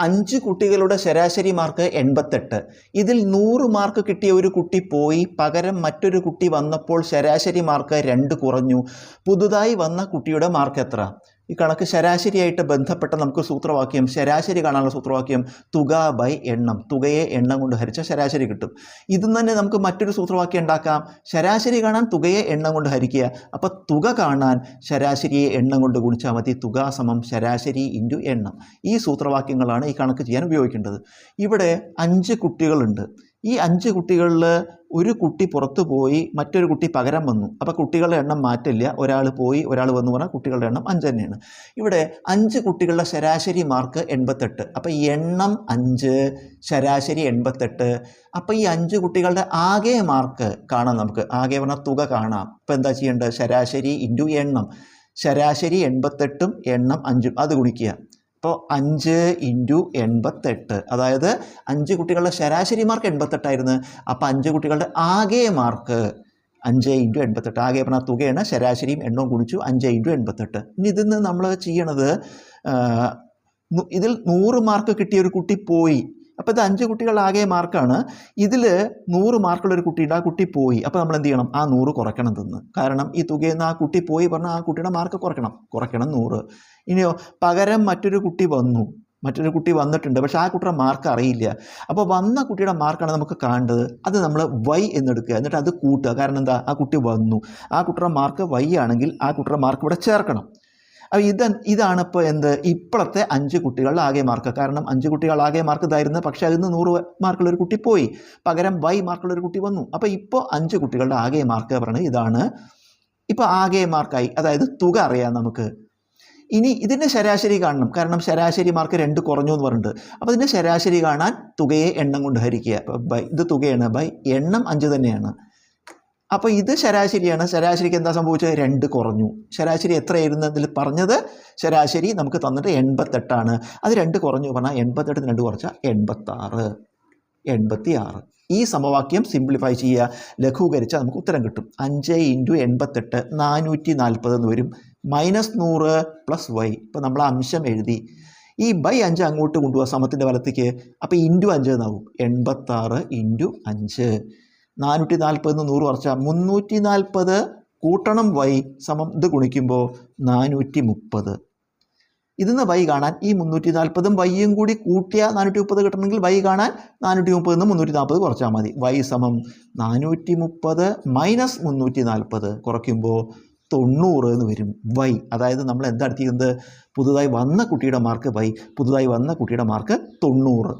അഞ്ച് കുട്ടികളുടെ ശരാശരി മാർക്ക് എൺപത്തെട്ട്. ഇതിൽ നൂറ് മാർക്ക് കിട്ടിയ ഒരു കുട്ടി പോയി പകരം മറ്റൊരു കുട്ടി വന്നപ്പോൾ ശരാശരി മാർക്ക് രണ്ട് കുറഞ്ഞു. പുതുതായി വന്ന കുട്ടിയുടെ മാർക്ക് എത്ര? ഈ കണക്ക് ശരാശരിയായിട്ട് ബന്ധപ്പെട്ട നമുക്ക് സൂത്രവാക്യം ശരാശരി കാണാനുള്ള സൂത്രവാക്യം തുക ബൈ എണ്ണം തുകയെ എണ്ണം കൊണ്ട് ഹരിച്ചാൽ ശരാശരി കിട്ടും. ഇതും തന്നെ നമുക്ക് മറ്റൊരു സൂത്രവാക്യം ഉണ്ടാക്കാം. ശരാശരി കാണാൻ തുകയെ എണ്ണം കൊണ്ട് ഹരിക്കുക. അപ്പോൾ തുക കാണാൻ ശരാശരിയെ എണ്ണം കൊണ്ട് ഗുണിച്ചാൽ മതി. തുക സമം ശരാശരി ഇന്റു എണ്ണം. ഈ സൂത്രവാക്യങ്ങളാണ് ഈ കണക്ക് ചെയ്യാൻ ഉപയോഗിക്കേണ്ടത്. ഇവിടെ അഞ്ച് കുട്ടികളുണ്ട്. ഈ അഞ്ച് കുട്ടികളിൽ ഒരു കുട്ടി പുറത്തു പോയി മറ്റൊരു കുട്ടി പകരം വന്നു. അപ്പോൾ കുട്ടികളുടെ എണ്ണം മാറ്റില്ല ഒരാൾ പോയി ഒരാൾ വന്നു പറഞ്ഞാൽ കുട്ടികളുടെ എണ്ണം അഞ്ച് തന്നെയാണ്. ഇവിടെ അഞ്ച് കുട്ടികളുടെ ശരാശരി മാർക്ക് എൺപത്തെട്ട്. അപ്പോൾ എണ്ണം അഞ്ച് ശരാശരി എൺപത്തെട്ട്. അപ്പോൾ ഈ അഞ്ച് കുട്ടികളുടെ ആകെ മാർക്ക് കാണാം നമുക്ക്. ആകെ പറഞ്ഞാൽ തുക കാണാം. അപ്പോൾ എന്താ ചെയ്യേണ്ടത്? ശരാശരി ഇന്റു എണ്ണം. ശരാശരി എൺപത്തെട്ടും എണ്ണം അഞ്ചും. അത് ഗുണിക്കുക. അപ്പോൾ അഞ്ച് ഇന്റു എൺപത്തെട്ട്. അതായത് അഞ്ച് കുട്ടികളുടെ ശരാശരി മാർക്ക് എൺപത്തെട്ടായിരുന്നു. അപ്പോൾ അഞ്ച് കുട്ടികളുടെ ആകെ മാർക്ക് അഞ്ച് ഇന്റു എൺപത്തെട്ട്. ആകെ പറഞ്ഞ തുകയാണ് ശരാശരിയും എണ്ണവും കുടിച്ചു അഞ്ച് ഇന്റു എൺപത്തെട്ട്. ഇനി ഇതിൽ നിന്ന് നമ്മൾ ചെയ്യണത് ഇതിൽ നൂറ് മാർക്ക് കിട്ടിയ ഒരു കുട്ടി പോയി. അപ്പോൾ ഇത് അഞ്ച് കുട്ടികളുടെ ആകെ മാർക്കാണ്. ഇതിൽ നൂറ് മാർക്കുള്ളൊരു കുട്ടിയുണ്ട്. ആ കുട്ടി പോയി. അപ്പോൾ നമ്മൾ എന്ത് ചെയ്യണം? ആ നൂറ് കുറയ്ക്കണം തിന്ന്. കാരണം ഈ തുകയിൽ നിന്ന് ആ കുട്ടി പോയി പറഞ്ഞാൽ ആ കുട്ടിയുടെ മാർക്ക് കുറയ്ക്കണം. കുറയ്ക്കണം നൂറ്. ഇനിയോ പകരം മറ്റൊരു കുട്ടി വന്നു. മറ്റൊരു കുട്ടി വന്നിട്ടുണ്ട്. പക്ഷേ ആ കുട്ടിയുടെ മാർക്ക് അറിയില്ല. അപ്പോൾ വന്ന കുട്ടിയുടെ മാർക്കാണ് നമുക്ക് കാണേണ്ടത്. അത് നമ്മൾ വൈ എന്നെടുക്കുക. എന്നിട്ട് അത് കൂട്ടുക. കാരണം എന്താ? ആ കുട്ടി വന്നു. ആ കുട്ടിയുടെ മാർക്ക് വൈ ആണെങ്കിൽ ആ കുട്ടിയുടെ മാർക്ക് ഇവിടെ ചേർക്കണം. അപ്പോൾ ഇത് ഇതാണ് ഇപ്പോൾ എന്ത്? ഇപ്പോഴത്തെ അഞ്ച് കുട്ടികളുടെ ആകെ മാർക്ക് കാരണം അഞ്ച് കുട്ടികൾ ആകെ മാർക്ക് ഇതായിരുന്നു. പക്ഷേ അതിൽ നിന്ന് നൂറ് മാർക്കുള്ള ഒരു കുട്ടി പോയി. പകരം വൈ മാർക്കുള്ള ഒരു കുട്ടി വന്നു. അപ്പോൾ ഇപ്പോൾ അഞ്ച് കുട്ടികളുടെ ആകെ മാർക്ക് പറയുന്നത് ഇതാണ്. ഇപ്പോൾ ആകെ മാർക്കായി അതായത് തുക അറിയാം നമുക്ക്. ഇനി ഇതിന്റെ ശരാശരി കാണണം. കാരണം ശരാശരി മാർക്ക് രണ്ട് കുറഞ്ഞു എന്ന് പറഞ്ഞിട്ടുണ്ട്. അപ്പോൾ ഇതിന്റെ ശരാശരി കാണാൻ തുകയെ എണ്ണം കൊണ്ട് ഹരിക്കുക. ബൈ ഇത് തുകയാണ്. ബൈ എണ്ണം അഞ്ച് തന്നെയാണ്. അപ്പോൾ ഇത് ശരാശരിയാണ്. ശരാശരിക്ക് എന്താ സംഭവിച്ചത്? രണ്ട് കുറഞ്ഞു. ശരാശരി എത്രയായിരുന്നു ഇതിൽ പറഞ്ഞത് ശരാശരി നമുക്ക് തന്നിട്ട് എൺപത്തെട്ടാണ്. അത് രണ്ട് കുറഞ്ഞു പറഞ്ഞാൽ എൺപത്തെട്ട് രണ്ട് കുറച്ചാൽ എൺപത്താറ്. എൺപത്തി ആറ് ഈ സമവാക്യം സിംപ്ലിഫൈ ചെയ്യുക. ലഘൂകരിച്ചാൽ നമുക്ക് ഉത്തരം കിട്ടും. അഞ്ച് ഇന്റു എൺപത്തെട്ട് നാനൂറ്റി നാൽപ്പത് എന്ന് വരും. മൈനസ് നൂറ് പ്ലസ് വൈ. ഇപ്പോൾ നമ്മൾ അംശം എഴുതി. ഈ ബൈ അഞ്ച് അങ്ങോട്ട് കൊണ്ടുപോകുക സമത്തിന്റെ വലത്തേക്ക്. അപ്പോൾ ഇന്റു അഞ്ച് എന്നാവും. എൺപത്താറ് ഇന്റു അഞ്ച്. നാനൂറ്റി നാൽപ്പത് നൂറ് കുറച്ചാൽ മുന്നൂറ്റി നാൽപ്പത് കൂട്ടണം വൈ സമം ഇത് ഗുണിക്കുമ്പോൾ നാനൂറ്റി മുപ്പത് ഇതിന്ന് വൈ കാണാൻ ഈ മുന്നൂറ്റി നാൽപ്പതും വൈയും കൂടി കൂട്ടിയ നാനൂറ്റി മുപ്പത് കിട്ടണമെങ്കിൽ വൈ കാണാൻ നാനൂറ്റി മുപ്പതിൽ നിന്ന് മുന്നൂറ്റി നാൽപ്പത് കുറച്ചാൽ മതി. വൈ സമം നാനൂറ്റി മുപ്പത് മൈനസ് മുന്നൂറ്റി നാൽപ്പത് കുറയ്ക്കുമ്പോൾ തൊണ്ണൂറ് എന്ന് വരും വൈ. അതായത് നമ്മൾ എന്താ എടുത്തിരിക്കുന്നത്? പുതുതായി വന്ന കുട്ടിയുടെ മാർക്ക് വൈ പുതുതായി വന്ന കുട്ടിയുടെ മാർക്ക് തൊണ്ണൂറ്.